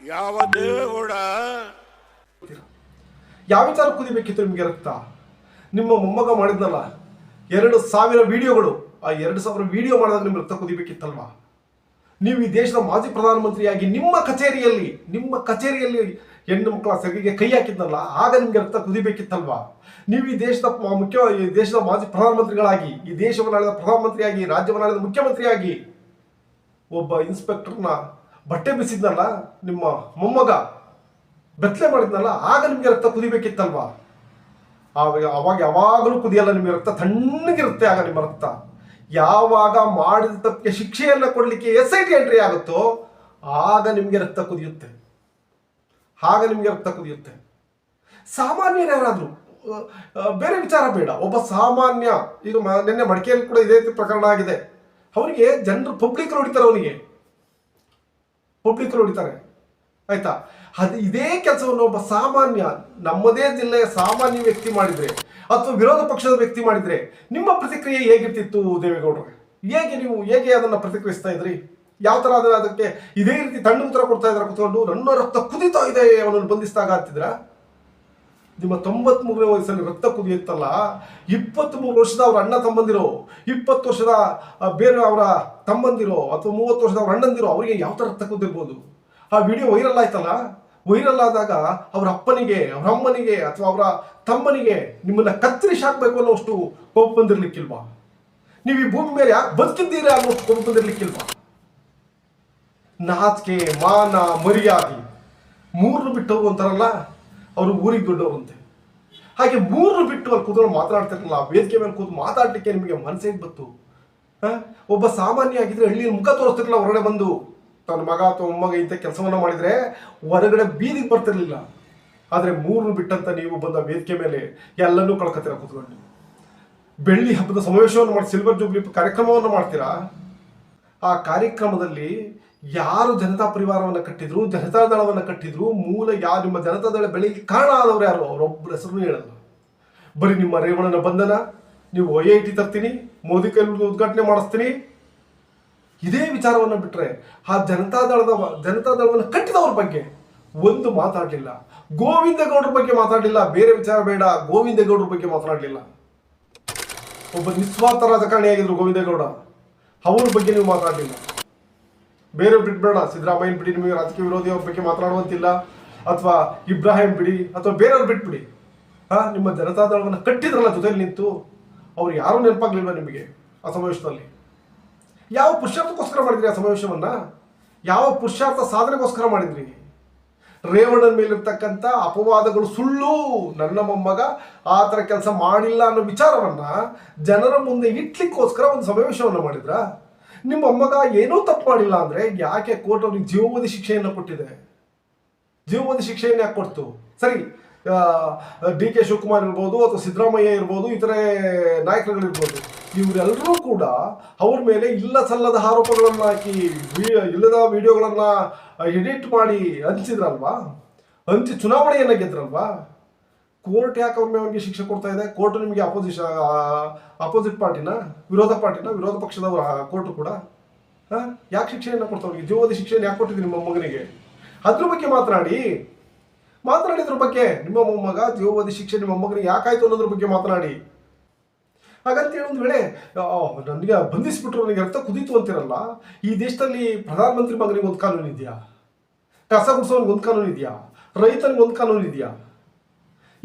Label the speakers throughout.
Speaker 1: ಯಾವ
Speaker 2: ಯಾವ ವಿಚಾರ ಕುದಿಬೇಕಿತ್ತು ನಿಮಗೆ ರಕ್ತ ನಿಮ್ಮ ಮೊಮ್ಮಗ ಮಾಡಿದ್ನಲ್ಲ, ಎರಡು ಸಾವಿರ ವಿಡಿಯೋಗಳು, ಆ ಎರಡು ಸಾವಿರ ವಿಡಿಯೋ ಮಾಡಿದಾಗ ನಿಮ್ಗೆ ರಕ್ತ ಕುದಿಬೇಕಿತ್ತಲ್ವಾ ನೀವು ಈ ದೇಶದ ಮಾಜಿ ಪ್ರಧಾನಮಂತ್ರಿಯಾಗಿ ನಿಮ್ಮ ಕಚೇರಿಯಲ್ಲಿ ನಿಮ್ಮ ಕಚೇರಿಯಲ್ಲಿ ಹೆಣ್ಣು ಮಕ್ಕಳ ಸೆಗೆಗೆ ಕೈ ಹಾಕಿದ್ನಲ್ಲ, ಆಗ ನಿಮ್ಗೆ ರಕ್ತ ಕುದಿಬೇಕಿತ್ತಲ್ವಾ ನೀವು ಈ ದೇಶದ ಮುಖ್ಯ, ಈ ದೇಶದ ಮಾಜಿ ಪ್ರಧಾನಮಂತ್ರಿಗಳಾಗಿ, ಈ ದೇಶವನ್ನು ಆಳಿದ ಪ್ರಧಾನಮಂತ್ರಿಯಾಗಿ ರಾಜ್ಯವನ್ನು ಆಳಿದ ಮುಖ್ಯಮಂತ್ರಿಯಾಗಿ, ಒಬ್ಬ ಇನ್ಸ್ಪೆಕ್ಟರ್ನ ಬಟ್ಟೆ ಬಿಸಿದ್ನಲ್ಲ, ನಿಮ್ಮ ಮೊಮ್ಮಗ ಬೆತ್ತಲೆ ಮಾಡಿದ್ನಲ್ಲ, ಆಗ ನಿಮಗೆ ರಕ್ತ ಕುದಿಬೇಕಿತ್ತಲ್ವಾ? ಆವಾಗ ಅವಾಗ ಯಾವಾಗಲೂ ಕುದಿಯಲ್ಲ ನಿಮಗೆ ರಕ್ತ, ತಣ್ಣಗಿರುತ್ತೆ ಆಗ ನಿಮ್ಮ ರಕ್ತ. ಯಾವಾಗ ಮಾಡಿದ ತಪ್ಪಿಗೆ ಶಿಕ್ಷೆಯನ್ನು ಕೊಡಲಿಕ್ಕೆ ಎಸ್ ಐ ಟಿ ಎಂಟ್ರಿ ಆಗುತ್ತೋ, ಆಗ ನಿಮಗೆ ರಕ್ತ ಕುದಿಯುತ್ತೆ. ಆಗ ನಿಮಗೆ ರಕ್ತ ಕುದಿಯುತ್ತೆ. ಸಾಮಾನ್ಯರು ಯಾರಾದರೂ ಬೇರೆ ವಿಚಾರ ಬೇಡ. ಒಬ್ಬ ಸಾಮಾನ್ಯ, ಈಗ ನಿನ್ನೆ ಮಡಿಕೆಯಲ್ಲಿ ಕೂಡ ಇದೇ ಪ್ರಕರಣ ಆಗಿದೆ. ಅವರಿಗೆ ಜನರು ಪಬ್ಲಿಕ್ ಹೊಡಿತಾರೆ ಅವನಿಗೆ. ಪಬ್ಲಿಕ್ ಹೊಡಿತಾರೆ. ಆಯ್ತಾ? ಅದು ಇದೇ ಕೆಲಸವನ್ನು ಒಬ್ಬ ಸಾಮಾನ್ಯ ನಮ್ಮದೇ ಜಿಲ್ಲೆಯ ಸಾಮಾನ್ಯ ವ್ಯಕ್ತಿ ಮಾಡಿದ್ರೆ ಅಥವಾ ವಿರೋಧ ಪಕ್ಷದ ವ್ಯಕ್ತಿ ಮಾಡಿದ್ರೆ ನಿಮ್ಮ ಪ್ರತಿಕ್ರಿಯೆ ಹೇಗಿರ್ತಿತ್ತು ದೇವೇಗೌಡರು? ಹೇಗೆ ನೀವು ಹೇಗೆ ಅದನ್ನು ಪ್ರತಿಕ್ರಿಯಿಸ್ತಾ ಇದ್ರಿ? ಯಾವ ಥರ ಅದನ್ನು ಅದಕ್ಕೆ ಇದೇ ರೀತಿ ತಣ್ಣು ಉತ್ತರ ಕೊಡ್ತಾ ಇದ್ರ ಕುತ್ಕೊಂಡು ನನ್ನ ರಕ್ತ ಕುದಿತಾ ಇದೆ ಅವನನ್ನು ಬಂಧಿಸಿದಾಗ ಅಂತಿದ್ರ ನಿಮ್ಮ ತೊಂಬತ್ಮೂರನೇ ವಯಸ್ಸಲ್ಲಿ ರಕ್ತ ಕುದಿಯುತ್ತಲ್ಲ ಇಪ್ಪತ್ತ್ಮೂರು ವರ್ಷದ ಅವ್ರ ಅಣ್ಣ ತಮ್ಮಂದಿರೋ, ಇಪ್ಪತ್ತು ವರ್ಷದ ಬೇರೆ ಅವರ ತಮ್ಮಂದಿರೋ ಅಥವಾ ಮೂವತ್ತು ವರ್ಷದ ಅವ್ರ ಅಣ್ಣಂದಿರೋ, ಅವರಿಗೆ ಯಾವ ಥರ ರಕ್ತ ಕುದಿರ್ಬೋದು ಆ ವಿಡಿಯೋ ವೈರಲ್ ಆಯ್ತಲ್ಲ? ವೈರಲ್ ಆದಾಗ ಅವ್ರ ಅಪ್ಪನಿಗೆ, ಅವ್ರ ಅಮ್ಮನಿಗೆ ಅಥವಾ ಅವರ ತಮ್ಮನಿಗೆ ನಿಮ್ಮನ್ನ ಕತ್ತರಿಸಿ ಹಾಕ್ಬೇಕು ಅನ್ನೋಷ್ಟು ಕೋಪ ಬಂದಿರ್ಲಿಕ್ಕಿಲ್ವಾ? ನೀವು ಈ ಭೂಮಿ ಮೇಲೆ ಯಾಕೆ ಬದುಕಿದ್ದೀರಾ ಅನ್ನೋಷ್ಟು ಕೋಪ ಬಂದಿರ್ಲಿಕ್ಕಿಲ್ವಾ? ನಾಚಿಕೆ, ಮಾನ, ಮರ್ಯಾದೆ ಮೂರನ್ನು ಬಿಟ್ಟು ಅಂತಾರಲ್ಲ? ಅವರು ಊರಿಗೆ ದೊಡ್ಡವರಂತೆ. ಹಾಗೆ ಮೂರು ಬಿಟ್ಟು ಅಲ್ಲಿ ಕೂತ್ಕೊಂಡು ಮಾತನಾಡ್ತಿರಲ್ಲ ವೇದಿಕೆ ಮೇಲೆ ಕೂತು ಮಾತಾಡ್ಲಿಕ್ಕೆ ನಿಮಗೆ ಮನಸ್ಸಿಗೆ ಬಂತು? ಒಬ್ಬ ಸಾಮಾನ್ಯ ಆಗಿದ್ರೆ ಹಳ್ಳಿ ಮುಖ ತೋರಿಸ್ತಿರ್ಲಿಲ್ಲ, ಹೊರಗಡೆ ಬಂದು. ತನ್ನ ಮಗ ಅಥವಾ ಮೊಮ್ಮಗ ಇಂಥ ಕೆಲಸವನ್ನ ಮಾಡಿದ್ರೆ ಹೊರಗಡೆ ಬೀದಿಗೆ ಬರ್ತಿರ್ಲಿಲ್ಲ. ಆದರೆ ಮೂರನ್ನು ಬಿಟ್ಟಂತ ನೀವು ಬಂದ ವೇದಿಕೆ ಮೇಲೆ ಎಲ್ಲನೂ ಕಳ್ಕೊತೀರ ಕೂತ್ಕೊಂಡು. ಬೆಳ್ಳಿ ಹಬ್ಬದ ಸಮಾವೇಶವನ್ನು ಮಾಡಿ ಸಿಲ್ವರ್ ಜೂಬ್ಲಿ ಕಾರ್ಯಕ್ರಮವನ್ನು ಮಾಡ್ತೀರಾ? ಆ ಕಾರ್ಯಕ್ರಮದಲ್ಲಿ ಯಾರು ಜನತಾ ಪರಿವಾರವನ್ನು ಕಟ್ಟಿದ್ರು, ಜನತಾ ದಳವನ್ನು ಕಟ್ಟಿದ್ರು, ಮೂಲ ಯಾರು ನಿಮ್ಮ ಜನತಾ ದಳ ಬೆಳಿಗ್ಗೆ ಕಾರಣ ಆದವ್ರು ಯಾರು? ಅವರೊಬ್ಬರ ಹೆಸರು ಹೇಳಲ್ಲ. ಬರೀ ನಿಮ್ಮ ರೇವಣನ ಬಂಧನ, ನೀವು ಐ ಐ ಟಿ ತರ್ತೀನಿ, ಮೋದಿ ಕೈಲಿ ಉದ್ಘಾಟನೆ ಮಾಡಿಸ್ತೀನಿ. ಇದೇ ವಿಚಾರವನ್ನು ಬಿಟ್ಟರೆ ಆ ಜನತಾ ದಳದ ಜನತಾ ದಳವನ್ನು ಕಟ್ಟಿದವ್ರ ಬಗ್ಗೆ ಒಂದು ಮಾತಾಡಲಿಲ್ಲ. ಗೋವಿಂದಗೌಡರ ಬಗ್ಗೆ ಮಾತಾಡಲಿಲ್ಲ. ಬೇರೆ ವಿಚಾರ ಬೇಡ. ಗೋವಿಂದ ಗೌಡ್ರ ಬಗ್ಗೆ ಮಾತನಾಡಲಿಲ್ಲ ಒಬ್ಬ ನಿಸ್ವಾರ್ಥ ರಾಜಕಾರಣಿಯಾಗಿದ್ರು ಗೋವಿಂದೇಗೌಡ. ಅವ್ರ ಬಗ್ಗೆ ನೀವು ಮಾತಾಡಲಿಲ್ಲ. ಬೇರೆ ಬೇಡ ಸಿದ್ದರಾಮಯ್ಯನ ಬಿಡಿ, ನಿಮಗೆ ರಾಜಕೀಯ ವಿರೋಧಿ ಅವ್ರ ಬಗ್ಗೆ ಮಾತನಾಡುವಂತಿಲ್ಲ ಅಥವಾ ಇಬ್ರಾಹಿಂ ಬಿಡಿ, ಅಥವಾ ಬೇರೆಯವ್ರು ಬಿಟ್ಬಿಡಿ. ಹಾ, ನಿಮ್ಮ ಜನತಾದಳವನ್ನು ಕಟ್ಟಿದ್ರಲ್ಲ ಜೊತೆಯಲ್ಲಿ ನಿಂತು, ಅವ್ರು ಯಾರೂ ನೆನಪಾಗ್ಲಿಲ್ವ ನಿಮಗೆ ಆ ಸಮಾವೇಶದಲ್ಲಿ? ಯಾವ ಪುರುಷಾರ್ಥಕ್ಕೋಸ್ಕರ ಮಾಡಿದ್ರಿ ಆ ಸಮಾವೇಶವನ್ನ? ಯಾವ ಪುರುಷಾರ್ಥ ಸಾಧನೆಗೋಸ್ಕರ ಮಾಡಿದ್ರಿ? ರೇವಣ್ಣನ ಮೇಲಿರ್ತಕ್ಕಂಥ ಅಪವಾದಗಳು ಸುಳ್ಳು. ನನ್ನ ಮೊಮ್ಮಗ ಆ ಥರ ಕೆಲಸ ಮಾಡಿಲ್ಲ ಅನ್ನೋ ವಿಚಾರವನ್ನ ಜನರ ಮುಂದೆ ಇಟ್ಲಿಕ್ಕೋಸ್ಕರ ಒಂದು ಸಮಾವೇಶವನ್ನು ಮಾಡಿದ್ರ? ನಿಮ್ಮ ಮೊಮ್ಮಗ ಏನೂ ತಪ್ಪು ಮಾಡಿಲ್ಲ ಅಂದ್ರೆ ಯಾಕೆ ಕೋರ್ಟ್ ಅವ್ರಿಗೆ ಜೀವಬೋಧಿ ಶಿಕ್ಷೆಯನ್ನು ಕೊಟ್ಟಿದೆ? ಜೀವಬೋಧಿ ಶಿಕ್ಷೆಯನ್ನು ಯಾಕೆ ಕೊಡ್ತು? ಸರಿ ಡಿ ಕೆ ಶಿವಕುಮಾರ್ ಇರ್ಬೋದು ಅಥವಾ ಸಿದ್ದರಾಮಯ್ಯ ಇರ್ಬೋದು, ಇತರೆ ನಾಯಕರುಗಳಿರ್ಬೋದು ಇವರೆಲ್ಲರೂ ಕೂಡ ಅವ್ರ ಮೇಲೆ ಇಲ್ಲ ಸಲ್ಲದ ಆರೋಪಗಳನ್ನು ಹಾಕಿ ಇಲ್ಲದ ವಿಡಿಯೋಗಳನ್ನ ಎಡಿಟ್ ಮಾಡಿ ಹಂಚಿದ್ರಲ್ವಾ? ಹಂಚಿ ಚುನಾವಣೆಯನ್ನು ಗೆದ್ರಲ್ವಾ? ಕೋರ್ಟ್ ಯಾಕೆ ಅವ್ರ ಮೇಲೆ ಶಿಕ್ಷೆ ಕೊಡ್ತಾ ಇದೆ? ಕೋರ್ಟ್ ನಿಮಗೆ ಅಪೋಸಿಷನ್ ಅಪೋಸಿಟ್ ಪಾರ್ಟಿನ? ವಿರೋಧ ಪಾರ್ಟಿನ? ವಿರೋಧ ಪಕ್ಷದ ಕೋರ್ಟ್ ಕೂಡ? ಯಾಕೆ ಶಿಕ್ಷೆಯನ್ನು ಕೊಡ್ತಾ ಅವ್ರಿಗೆ? ಜೀವೋಧಿ ಶಿಕ್ಷೆಯನ್ನು ಯಾಕೆ ಕೊಟ್ಟಿದ್ರಿ ನಿಮ್ಮ ಮಗನಿಗೆ ಅದ್ರ ಬಗ್ಗೆ ಮಾತನಾಡಿ. ಮಾತನಾಡಿದ್ರ ಬಗ್ಗೆ. ನಿಮ್ಮ ಮೊಮ್ಮಗ ಜೀವೋಧಿ ಶಿಕ್ಷೆ ನಿಮ್ಮ ಮಗನಿಗೆ ಯಾಕಾಯ್ತು ಅನ್ನೋದ್ರ ಬಗ್ಗೆ ಮಾತನಾಡಿ. ಹಾಗಂತೇಳಿ ಒಂದು ವೇಳೆ ನನಗೆ ಬಂಧಿಸ್ಬಿಟ್ರು ನನಗೆ ರಕ್ತ ಕುದೀತು ಅಂತಿರಲ್ಲ, ಈ ದೇಶದಲ್ಲಿ ಪ್ರಧಾನಮಂತ್ರಿ ಮಗನಿಗೆ ಒಂದು ಕಾನೂನು ಇದೆಯಾ? ಕಸ ಗುಡಿಸೋನಿಗೆ ಒಂದು ಕಾನೂನು ಇದೆಯಾ? ರೈತನಿಗೆ ಒಂದು ಕಾನೂನು ಇದೆಯಾ?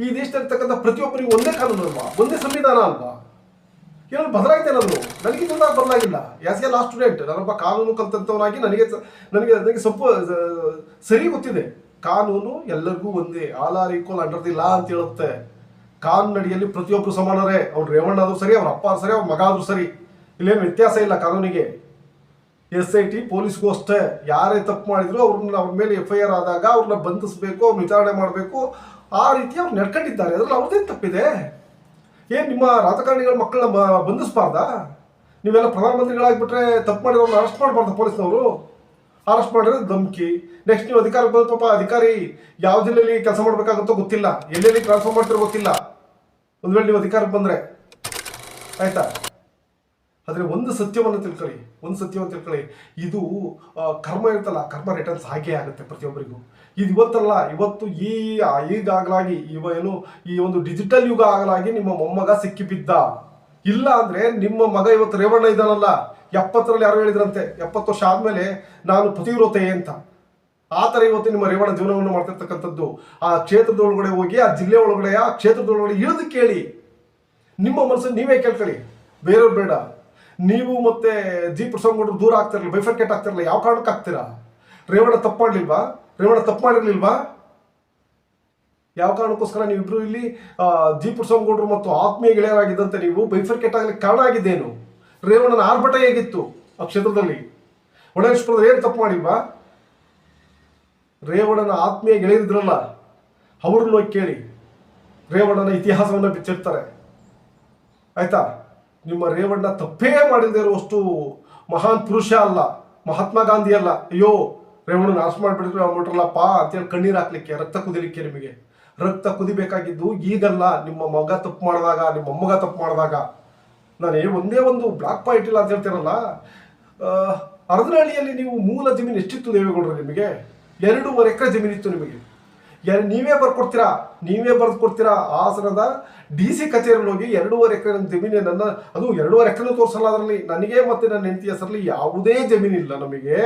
Speaker 2: ಈ ದೇಶದಲ್ಲಿರ್ತಕ್ಕಂಥ ಪ್ರತಿಯೊಬ್ಬರಿಗೂ ಒಂದೇ ಕಾನೂನು ಅಲ್ವಾ? ಒಂದೇ ಸಂವಿಧಾನ ಅಲ್ವಾ? ಏನಾದ್ರು ಬದಲಾಗಿದೆ ನಾನು ನನಗೆ ಇದನ್ನ ಬದಲಾಗಿಲ್ಲ. ಯಾಸ್ ಎ ಲಾಸ್ಟ್ ಸ್ಟೂಡೆಂಟ್ ನಾನೊಬ್ಬ ಕಾನೂನು ಕಲ್ತಂಥವನಾಗಿ ನನಗೆ ನನಗೆ ನನಗೆ ಸ್ವಲ್ಪ ಸರಿ ಗೊತ್ತಿದೆ. ಕಾನೂನು ಎಲ್ಲರಿಗೂ ಒಂದೇ, all are equal under the law ಅಂತ ಹೇಳುತ್ತೆ. ಕಾನೂನಡಿಯಲ್ಲಿ ಪ್ರತಿಯೊಬ್ಬರು ಸಮಾನರೇ. ಅವ್ರು ರೇವಣ್ಣ ಆದರೂ ಸರಿ ಅವ್ರ ಅಪ್ಪ ಆದ್ರೂ ಸರಿ ಅವ್ರ ಮಗ ಆದರೂ ಸರಿ. ಇಲ್ಲೇನು ವ್ಯತ್ಯಾಸ ಇಲ್ಲ ಕಾನೂನಿಗೆ? ಎಸ್ ಐ ಟಿ ಪೊಲೀಸ್ಗೂ ಅಷ್ಟೇ. ಯಾರೇ ತಪ್ಪು ಮಾಡಿದ್ರು ಅವ್ರನ್ನ, ಅವ್ರ ಮೇಲೆ ಎಫ್ ಐ ಆರ್ ಆದಾಗ ಅವ್ರನ್ನ ಬಂಧಿಸಬೇಕು, ಅವ್ರನ್ನ ವಿಚಾರಣೆ ಮಾಡಬೇಕು. ಆ ರೀತಿ ಅವ್ರು ನಡ್ಕೊಂಡಿದ್ದಾರೆ. ಅದ್ರಲ್ಲಿ ಅವ್ರದ್ದೇನು ತಪ್ಪಿದೆ. ಏನು ನಿಮ್ಮ ರಾಜಕಾರಣಿಗಳ ಮಕ್ಕಳನ್ನ ಬಂಧಿಸ್ಬಾರ್ದಾ? ನೀವೆಲ್ಲ ಪ್ರಧಾನಮಂತ್ರಿಗಳಾಗ್ಬಿಟ್ರೆ ತಪ್ಪು ಮಾಡಿದವ್ರನ್ನ ಅರೆಸ್ಟ್ ಮಾಡಬಾರ್ದು ಪೊಲೀಸ್ನವರು? ಅರೆಸ್ಟ್ ಮಾಡಿದ್ರೆ ಧಮ್ಕಿ. ನೆಕ್ಸ್ಟ್ ನೀವು ಅಧಿಕಾರಕ್ಕೆ ಬಂದ ಪಾಪ ಅಧಿಕಾರಿ ಯಾವ ಜಿಲ್ಲೆಯಲ್ಲಿ ಕೆಲಸ ಮಾಡಬೇಕಾಗುತ್ತೋ ಗೊತ್ತಿಲ್ಲ. ಎಲ್ಲೆಲ್ಲಿ ಟ್ರಾನ್ಸ್ಫರ್ ಮಾಡ್ತಿರೋ ಗೊತ್ತಿಲ್ಲ. ಒಂದು ನೀವು ಅಧಿಕಾರಕ್ಕೆ ಬಂದರೆ. ಆಯ್ತಾ? ಆದರೆ ಒಂದು ಸತ್ಯವನ್ನು ತಿಳ್ಕೊಳ್ಳಿ, ಒಂದು ಸತ್ಯವನ್ನು ತಿಳ್ಕೊಳ್ಳಿ. ಇದು ಕರ್ಮ ಇರ್ತಲ್ಲ ಕರ್ಮ ರಿಟರ್ನ್ಸ್ ಹಾಗೆ ಆಗುತ್ತೆ ಪ್ರತಿಯೊಬ್ಬರಿಗೂ. ಇದು ಇವತ್ತಲ್ಲ, ಇವತ್ತು ಈ ಈಗಾಗಲಾಗಿ ಇವ ಏನು, ಈ ಒಂದು ಡಿಜಿಟಲ್ ಯುಗ ಆಗಲಾಗಿ ನಿಮ್ಮ ಮೊಮ್ಮಗ ಸಿಕ್ಕಿಬಿದ್ದ. ಇಲ್ಲ ಅಂದರೆ ನಿಮ್ಮ ಮಗ ಇವತ್ತು ರೇವಣ್ಣ ಇದ್ದಾನಲ್ಲ, ಎಪ್ಪತ್ತರಲ್ಲಿ ಯಾರು ಹೇಳಿದ್ರಂತೆ, ಎಪ್ಪತ್ತು ವರ್ಷ ಆದಮೇಲೆ ನಾನು ಪತಿವ್ರತೆ ಅಂತ. ಆ ಥರ ಇವತ್ತು ನಿಮ್ಮ ರೇವಣ್ಣ ಜೀವನವನ್ನು ಮಾಡ್ತಿರ್ತಕ್ಕಂಥದ್ದು. ಆ ಕ್ಷೇತ್ರದ ಒಳಗಡೆ ಹೋಗಿ, ಆ ಜಿಲ್ಲೆ ಒಳಗಡೆ, ಆ ಕ್ಷೇತ್ರದ ಒಳಗಡೆ ಇಳಿದು ಕೇಳಿ. ನಿಮ್ಮ ಮನಸ್ಸನ್ನು ನೀವೇ ಕೇಳ್ಕೊಳ್ಳಿ. ಬೇರೆಯವ್ರು ಬೇಡ. ನೀವು ಮತ್ತೆ ಜಿ ಪ್ರಸಂಗರು ದೂರ ಆಗ್ತಿರಲಿಲ್ಲ ಬೈಫರ್ಕೇಟ್ ಆಗ್ತಿರಲಿಲ್ಲ, ಯಾವ ಕಾರಣಕ್ಕೆ ಆಗ್ತೀರಾ? ರೇವಣ್ಣ ತಪ್ಪು ಮಾಡಲಿಲ್ವಾ ರೇವಣ್ಣ ತಪ್ಪು ಮಾಡಿರ್ಲಿಲ್ವಾ? ಯಾವ ಕಾರಣಕ್ಕೋಸ್ಕರ ನೀವಿಬ್ರು ಇಲ್ಲಿ ಜಿ ಪ್ರಸಂಗೌಡರು ಮತ್ತು ಆತ್ಮೀಯ ಗೆಳೆಯರಾಗಿದ್ದಂತೆ ನೀವು ಬೈಫರ್ಕೇಟ್ ಆಗಲಿಕ್ಕೆ ಕಾರಣ ಆಗಿದ್ದೇನು? ರೇವಣ್ಣನ ಆರ್ಭಟ ಹೇಗಿತ್ತು ಆ ಕ್ಷೇತ್ರದಲ್ಲಿ? ಒಳೇಶ್ವರದಲ್ಲಿ ಏನು ತಪ್ಪು ಮಾಡಿಲ್ವಾ? ರೇವಣ್ಣನ ಆತ್ಮೀಯ ಗೆಳೆಯರಿದ್ರಲ್ಲ ಅವ್ರನ್ನ ಕೇಳಿ. ರೇವಣ್ಣನ ಇತಿಹಾಸವನ್ನು ಬಿಚ್ಚಿರ್ತಾರೆ ಆಯ್ತಾ? ನಿಮ್ಮ ರೇವಣ್ಣ ತಪ್ಪೇ ಮಾಡಿಲ್ಲದೆ ಇರುವಷ್ಟು ಮಹಾನ್ ಪುರುಷ ಅಲ್ಲ, ಮಹಾತ್ಮ ಗಾಂಧಿ ಅಲ್ಲ. ಅಯ್ಯೋ ರೇವಣ್ಣ ನಾಶ ಮಾಡಿಬಿಟ್ರೆ ಅಂದ್ಬಿಟ್ರಲ್ಲಪ್ಪ ಅಂತೇಳಿ ಕಣ್ಣೀರು ಹಾಕ್ಲಿಕ್ಕೆ, ರಕ್ತ ಕುದಿಲಿಕ್ಕೆ ನಿಮಗೆ. ರಕ್ತ ಕುದಿಬೇಕಾಗಿದ್ದು ಈಗಲ್ಲ, ನಿಮ್ಮ ಮಗ ತಪ್ಪು ಮಾಡಿದಾಗ, ನಿಮ್ಮ ಮೊಮ್ಮಗ ತಪ್ಪು ಮಾಡಿದಾಗ. ನಾನು ಒಂದೇ ಒಂದು ಬ್ಲಾಕ್ ಪಾಯಿಂಟ್ ಇಲ್ಲ ಅಂತ ಹೇಳ್ತೀರಲ್ಲ ಅರ್ಧನಹಳ್ಳಿಯಲ್ಲಿ ನೀವು ಮೂಲ ಜಮೀನು ಎಷ್ಟಿತ್ತು ದೇವೇಗೌಡರು ನಿಮಗೆ? ಎರಡೂವರೆ ಎಕರೆ ಜಮೀನಿತ್ತು ನಿಮಗೆ. ಎರ್ ನೀವೇ ಬರ್ಕೊಡ್ತೀರಾ? ನೀವೇ ಬರೆದು ಕೊಡ್ತೀರಾ ಹಾಸನದ ಡಿ ಸಿ ಕಚೇರಿಯಲ್ಲಿ ಹೋಗಿ ಎರಡೂವರೆ ಎಕರೆ ಜಮೀನು ನನ್ನ ಅದು ಎರಡೂವರೆ ಎಕರೆ ತೋರಿಸಲ್ಲ ಅದರಲ್ಲಿ. ನನಗೆ ಮತ್ತೆ ನನ್ನ ಹೆಂಡತಿ ಹೆಸರಲ್ಲಿ ಯಾವುದೇ ಜಮೀನಿಲ್ಲ ನಮಗೆ.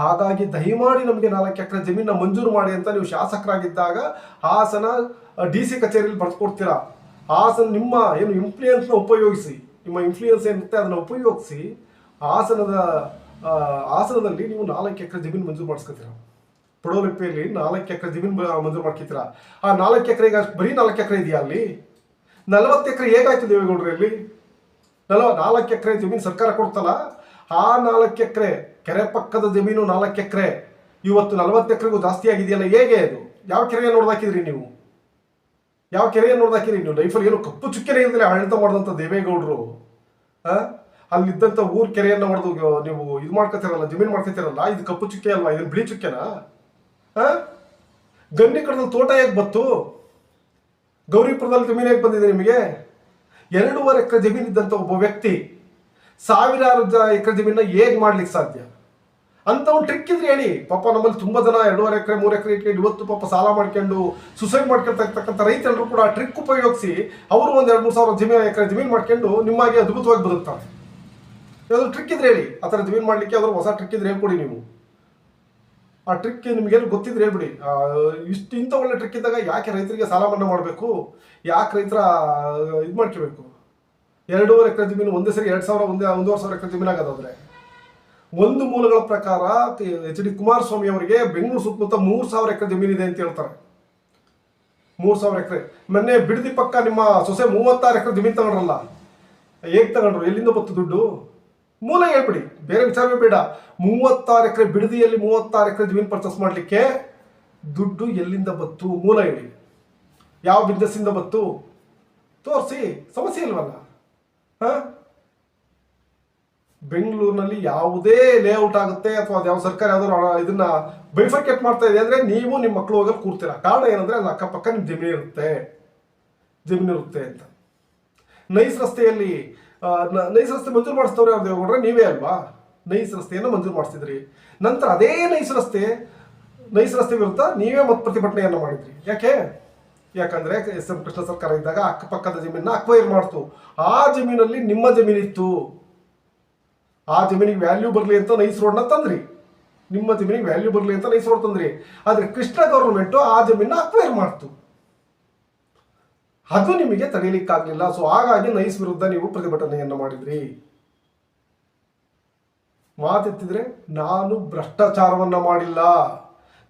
Speaker 2: ಹಾಗಾಗಿ ದಯಮಾಡಿ ನಮಗೆ ನಾಲ್ಕು ಎಕರೆ ಜಮೀನನ್ನ ಮಂಜೂರು ಮಾಡಿ ಅಂತ ನೀವು ಶಾಸಕರಾಗಿದ್ದಾಗ ಹಾಸನ ಡಿ ಸಿ ಕಚೇರಿಯಲ್ಲಿ ಬರೆದು ಕೊಡ್ತೀರಾ ಹಾಸನ ನಿಮ್ಮ ಏನು ಇನ್ಫ್ಲೂಯೆನ್ಸ್ನ ಉಪಯೋಗಿಸಿ. ನಿಮ್ಮ ಇನ್ಫ್ಲೂಯೆನ್ಸ್ ಏನಿರುತ್ತೆ ಅದನ್ನು ಉಪಯೋಗಿಸಿ ಹಾಸನದ ಹಾಸನದಲ್ಲಿ ನೀವು ನಾಲ್ಕು ಎಕರೆ ಜಮೀನು ಮಂಜೂರು ಮಾಡಿಸ್ಕೊತೀರಾ? ಪಡೋಲಿಪಿಯಲ್ಲಿ ನಾಲ್ಕು ಎಕರೆ ಜಮೀನು ಮಂಜೂರು ಮಾಡ್ಕಿತ್ತೀರ ಆ ನಾಲ್ಕು ಎಕರೆಗೆ ಅಷ್ಟು ಬರೀ ನಾಲ್ಕು ಎಕರೆ ಇದೆಯಾ ಅಲ್ಲಿ? ನಲವತ್ತು ಎಕರೆ ಹೇಗಾಯ್ತು ದೇವೇಗೌಡರು ಇಲ್ಲಿ? ನಲವ ನಾಲ್ಕು ಎಕರೆ ಜಮೀನು ಸರ್ಕಾರ ಕೊಡ್ತಲ್ಲ? ಆ ನಾಲ್ಕು ಎಕರೆ ಕೆರೆ ಪಕ್ಕದ ಜಮೀನು ನಾಲ್ಕು ಎಕರೆ. ಇವತ್ತು ನಲವತ್ತು ಎಕರೆಗೂ ಜಾಸ್ತಿ ಆಗಿದೆಯಲ್ಲ, ಹೇಗೆ ಅದು ಯಾವ ಕೆರೆಯ ನೋಡ್ದಾಕಿದ್ರಿ ನೀವು? ಯಾವ ಕೆರೆಯ ನೋಡ್ದಾಕಿದ್ರಿ ನೀವು? ಲೈಫಲ್ಲಿ ಏನು ಕಪ್ಪು ಚುಕ್ಕೆರೆ ಇಲ್ದಲೆ ಆಡಳಿತ ಮಾಡಿದಂಥ ದೇವೇಗೌಡರು? ಅಲ್ಲಿದ್ದಂಥ ಊರ್ ಕೆರೆಯನ್ನು ಹೊಡೆದು ನೀವು ಇದು ಮಾಡ್ಕೊತಿರಲ್ಲ, ಜಮೀನು ಮಾಡ್ಕೊತಿರಲ್ಲ? ಇದು ಕಪ್ಪು ಚುಕ್ಕೆ ಅಲ್ವಾ? ಇದನ್ನ ಬಿಳಿ ಚುಕ್ಕೆನಾ? ಗಂಡಿ ಕಡದಲ್ಲಿ ತೋಟ ಹೇಗೆ ಬತ್ತು ಗೌರಿಪುರದಲ್ಲಿ ಜಮೀನು ಹೇಗೆ ಬಂದಿದೆ ನಿಮಗೆ? ಎರಡೂವರೆ ಎಕರೆ ಜಮೀನು ಇದ್ದಂಥ ಒಬ್ಬ ವ್ಯಕ್ತಿ ಸಾವಿರಾರು ಎಕರೆ ಜಮೀನ ಹೇಗೆ ಮಾಡ್ಲಿಕ್ಕೆ ಸಾಧ್ಯ? ಅಂತ ಒಂದು ಟ್ರಿಕ್ ಇದ್ರೆ ಹೇಳಿ. ಪಾಪ ನಮ್ಮಲ್ಲಿ ತುಂಬ ಜನ ಎರಡೂವರೆ ಎಕರೆ, ಮೂರು ಎಕರೆ ಇಟ್ಕೊಂಡು ಇವತ್ತು ಪಾಪ ಸಾಲ ಮಾಡ್ಕೊಂಡು ಸುಸೈಡ್ ಮಾಡ್ಕೊಳ್ತಕ್ಕಂಥ ರೈತರೆಲ್ಲರೂ ಕೂಡ ಆ ಟ್ರಿಕ್ ಉಪಯೋಗಿಸಿ ಅವರು ಒಂದು ಎರಡು ಮೂರು ಸಾವಿರ ಜಮೀನು ಎಕರೆ ಜಮೀನು ಮಾಡ್ಕೊಂಡು ನಿಮಗೆ ಅದ್ಭುತವಾಗಿ ಬದುಕ್ತಾರೆ. ಯಾವ್ದಾದ್ರು ಟ್ರಿಕ್ ಇದ್ರೆ ಹೇಳಿ. ಆ ಥರ ಜಮೀನು ಮಾಡಲಿಕ್ಕೆ ಯಾವ್ದಾದ್ರು ಹೊಸ ಟ್ರಿಕ್ ಇದ್ರೆ ಹೇಳ್ಕೊಡಿ ನೀವು. ಆ ಟ್ರಿಕ್ ನಿಮ್ಗೇನು ಗೊತ್ತಿದ್ರೆ ಹೇಳ್ಬಿಡಿ. ಇಷ್ಟು ಇಂಥ ಒಳ್ಳೆ ಟ್ರಿಕ್ ಇದ್ದಾಗ ಯಾಕೆ ರೈತರಿಗೆ ಸಾಲ ಮನ್ನಾ ಮಾಡಬೇಕು? ಯಾಕೆ ರೈತರ ಇದು ಮಾಡ್ಕೋಬೇಕು? ಎರಡೂವರೆ ಎಕರೆ ಜಮೀನು, ಒಂದೇ ಸರಿ ಎರಡು ಸಾವಿರ, ಒಂದೇ, ಒಂದೂವರೆ ಸಾವಿರ ಎಕರೆ ಜಮೀನು ಆಗೋದಾದ್ರೆ ಒಂದು ಮೂಲಗಳ ಪ್ರಕಾರ ಎಚ್ ಡಿ ಕುಮಾರಸ್ವಾಮಿ ಅವರಿಗೆ ಬೆಂಗಳೂರು ಸುತ್ತಮುತ್ತ ಮೂರು ಸಾವಿರ ಎಕರೆ ಜಮೀನಿದೆ ಅಂತ ಹೇಳ್ತಾರೆ. ಮೂರು ಸಾವಿರ ಎಕರೆ. ಮೊನ್ನೆ ಬಿಡದಿ ಪಕ್ಕ ನಿಮ್ಮ ಸೊಸೆ ಮೂವತ್ತಾರು ಎಕರೆ ಜಮೀನು ತಗೊಂಡ್ರಲ್ಲ. ಹೇಗೆ ತಗೊಂಡ್ರು? ಎಲ್ಲಿಂದ ಬತ್ತು ದುಡ್ಡು? ಮೂಲ ಹೇಳ್ಬಿಡಿ, ಬೇರೆ ವಿಚಾರವೇ ಬೇಡ. ಮೂವತ್ತಾರು ಎಕರೆ ಬಿಡದಿಯಲ್ಲಿ ಮೂವತ್ತಾರು ಎಕರೆ ಜಮೀನು ಪರ್ಚೇಸ್ ಮಾಡಲಿಕ್ಕೆ ದುಡ್ಡು ಎಲ್ಲಿಂದ ಬತ್ತು? ಮೂಲ ಹೇಳಿ. ಯಾವ ಬಿಸ್ನೆಸ್ಸಿಂದ ಬತ್ತು? ತೋರಿಸಿ, ಸಮಸ್ಯೆ ಇಲ್ವಲ್ಲ? ಹಾಂ? ಬೆಂಗಳೂರಿನಲ್ಲಿ ಯಾವುದೇ ಲೇಔಟ್ ಆಗುತ್ತೆ ಅಥವಾ ಯಾವ ಸರ್ಕಾರ ಯಾವ್ದಾದ್ರು ಇದನ್ನ ಬೈಫರ್ಕೇಟ್ ಮಾಡ್ತಾ ಇದೆ ಅಂದ್ರೆ ನೀವು ನಿಮ್ಮ ಮಕ್ಕಳು ಹೋಗಲು ಕೂರ್ತೀರಾ. ಕಾರಣ ಏನಂದ್ರೆ ಅದು ಅಕ್ಕಪಕ್ಕ ನಿಮ್ಮ ಜಮೀನು ಇರುತ್ತೆ. ಜಮೀನು ಇರುತ್ತೆ ಅಂತ. ನೈಸ್ ರಸ್ತೆಯಲ್ಲಿ ನೈಸ್ ರಸ್ತೆ ಮಂಜೂರು ಮಾಡಿಸ್ತವ್ರೆ ಯಾರು ದೇವೇಗೌಡ್ರೆ ನೀವೇ ಅಲ್ವಾ? ನೈಸ್ ರಸ್ತೆಯನ್ನು ಮಂಜೂರು ಮಾಡಿಸಿದ್ರಿ. ನಂತರ ಅದೇ ನೈಸ್ ರಸ್ತೆ ನೈಸ್ ರಸ್ತೆ ವಿರುದ್ಧ ನೀವೇ ಮತ್ ಪ್ರತಿಭಟನೆಯನ್ನು ಮಾಡಿದ್ರಿ. ಯಾಕೆ? ಯಾಕಂದ್ರೆ ಎಸ್ ಎಂ ಕೃಷ್ಣ ಸರ್ಕಾರ ಇದ್ದಾಗ ಅಕ್ಕಪಕ್ಕದ ಜಮೀನನ್ನ ಅಕ್ವೈರ್ ಮಾಡ್ತು. ಆ ಜಮೀನಲ್ಲಿ ನಿಮ್ಮ ಜಮೀನಿತ್ತು. ಆ ಜಮೀನಿಗೆ ವ್ಯಾಲ್ಯೂ ಬರಲಿ ಅಂತ ನೈಸ್ ರೋಡ್ನ ತಂದ್ರಿ. ನಿಮ್ಮ ಜಮೀನಿಗೆ ವ್ಯಾಲ್ಯೂ ಬರಲಿ ಅಂತ ನೈಸ್ ರೋಡ್ ತಂದ್ರಿ. ಆದ್ರೆ ಕೃಷ್ಣ ಗೌರ್ಮೆಂಟು ಆ ಜಮೀನ ಅಕ್ವೈರ್ ಮಾಡ್ತು. ಅದು ನಿಮಗೆ ತಡೆಯಲಿಕ್ಕಾಗಲಿಲ್ಲ ಸೊ ಹಾಗಾಗಿ ನೈಸ್ ವಿರುದ್ಧ ನೀವು ಪ್ರತಿಭಟನೆಯನ್ನು ಮಾಡಿದ್ರಿ. ಮಾತೆತ್ತಿದ್ರೆ, ನಾನು ಭ್ರಷ್ಟಾಚಾರವನ್ನ ಮಾಡಿಲ್ಲ.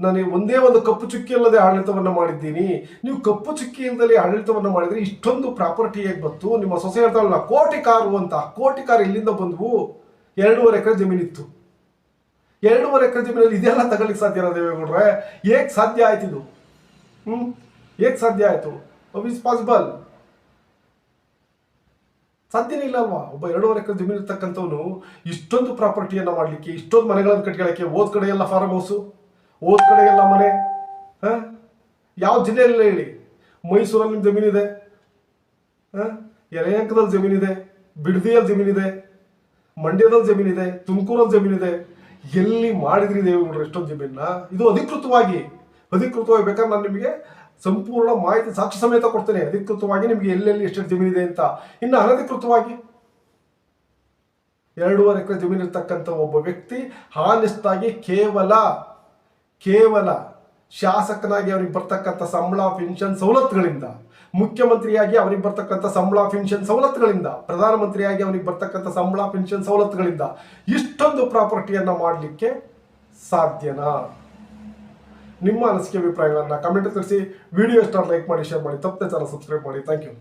Speaker 2: ನಾನು ಒಂದೇ ಒಂದು ಕಪ್ಪು ಚುಕ್ಕಿ ಇಲ್ಲದೆ ಆಡಳಿತವನ್ನು ಮಾಡಿದ್ದೀನಿ. ನೀವು ಕಪ್ಪು ಚುಕ್ಕಿಯಿಂದಲೇ ಆಡಳಿತವನ್ನು ಮಾಡಿದ್ರೆ ಇಷ್ಟೊಂದು ಪ್ರಾಪರ್ಟಿ ಹೇಗೆ ಬಂತು. ನಿಮ್ಮ ಸೊಸೆ ಹೇಳ್ತಾರಲ್ಲ ಕೋಟಿ ಕಾರು ಅಂತ. ಕೋಟಿ ಕಾರು ಎಲ್ಲಿಂದ ಬಂದ್ವು? ಎರಡೂವರೆ ಎಕರೆ ಜಮೀನಿತ್ತು. ಎರಡೂವರೆ ಎಕರೆ ಜಮೀನಲ್ಲಿ ಇದೆಲ್ಲ ತಗೊಳ್ಳಿಕ್ಕೆ ಸಾಧ್ಯ ಇಲ್ಲ ದೇವೇಗೌಡ್ರೆ ಹೇಗೆ ಸಾಧ್ಯ ಆಯ್ತು ಇದು? ಹ್ಮ್? ಹೇಗೆ ಸಾಧ್ಯ ಆಯ್ತು? ಇಸ್ ಪಾಸಿಬಲ್ ಸಾಧ್ಯನೇ ಇಲ್ಲ ಅಲ್ವಾ ಒಬ್ಬ ಎರಡೂವರೆ ಎಕರೆ ಜಮೀನು ಇರ್ತಕ್ಕಂಥವನು ಇಷ್ಟೊಂದು ಪ್ರಾಪರ್ಟಿಯನ್ನು ಮಾಡಲಿಕ್ಕೆ, ಇಷ್ಟೊಂದು ಮನೆಗಳನ್ನು ಕಟ್ಕೊಳ್ಳೋಕ್ಕೆ ಓದ್ ಕಡೆ ಎಲ್ಲ ಫಾರ್ಮ್ ಹೌಸು ಓದ್ ಕಡೆ ಎಲ್ಲ ಮನೆ, ಹಾಂ? ಯಾವ ಜಿಲ್ಲೆಯಲ್ಲ ಹೇಳಿ? ಮೈಸೂರಲ್ಲಿ ಜಮೀನಿದೆ ಹಾಂ? ಯಲಯಂಕದಲ್ಲಿ ಜಮೀನಿದೆ ಬಿಡದಿಯಲ್ಲಿ ಜಮೀನಿದೆ ಮಂಡ್ಯದಲ್ಲಿ ಜಮೀನಿದೆ ತುಮಕೂರಲ್ಲಿ ಜಮೀನಿದೆ ಎಲ್ಲಿ ಮಾಡಿದ್ರಿ ನೋಡ್ರಿ ಇಷ್ಟೊಂದು ಜಮೀನ ಇದು ಅಧಿಕೃತವಾಗಿ ಅಧಿಕೃತವಾಗಿ ಬೇಕಾದ್ರೆ ನಾನು ನಿಮಗೆ ಸಂಪೂರ್ಣ ಮಾಹಿತಿ ಸಾಕ್ಷಿ ಸಮೇತ ಕೊಡ್ತೇನೆ. ಅಧಿಕೃತವಾಗಿ ನಿಮಗೆ ಎಲ್ಲೆಲ್ಲಿ ಎಷ್ಟೆಷ್ಟು ಜಮೀನಿದೆ ಅಂತ. ಇನ್ನು ಅನಧಿಕೃತವಾಗಿ ಎರಡೂವರೆ ಎಕರೆ ಜಮೀನು ಇರ್ತಕ್ಕಂಥ ಒಬ್ಬ ವ್ಯಕ್ತಿ ಹಾನೆಸ್ಟ್ ಆಗಿ ಕೇವಲ ಕೇವಲ ಶಾಸಕನಾಗಿ ಅವ್ರಿಗೆ ಬರ್ತಕ್ಕಂಥ ಸಂಬಳ ಪಿನ್ಷನ್ ಸವಲತ್ತುಗಳಿಂದ, ಮುಖ್ಯಮಂತ್ರಿಯಾಗಿ ಅವ್ರಿಗೆ ಬರ್ತಕ್ಕಂಥ ಸಂಬಳ ಪಿನ್ಷನ್ ಸವಲತ್ತುಗಳಿಂದ, ಪ್ರಧಾನಮಂತ್ರಿಯಾಗಿ ಅವ್ರಿಗೆ ಬರ್ತಕ್ಕಂಥ ಸಂಬಳ ಪಿನ್ಷನ್ ಸವಲತ್ತುಗಳಿಂದ ಇಷ್ಟೊಂದು ಪ್ರಾಪರ್ಟಿಯನ್ನು ಮಾಡಲಿಕ್ಕೆ ಸಾಧ್ಯನಾ? ನಿಮ್ಮ ಅನಿಸಿಕೆ, ಅಭಿಪ್ರಾಯಗಳನ್ನು ಕಮೆಂಟ್ ತಿಳಿಸಿ. ವಿಡಿಯೋ ಇಷ್ಟ ಲೈಕ್ ಮಾಡಿ ಶೇರ್ ಮಾಡಿ. ತಪ್ಪದೆ ಚಾನಲ್ ಸಬ್ಸ್ಕ್ರೈಬ್ ಮಾಡಿ. Thank you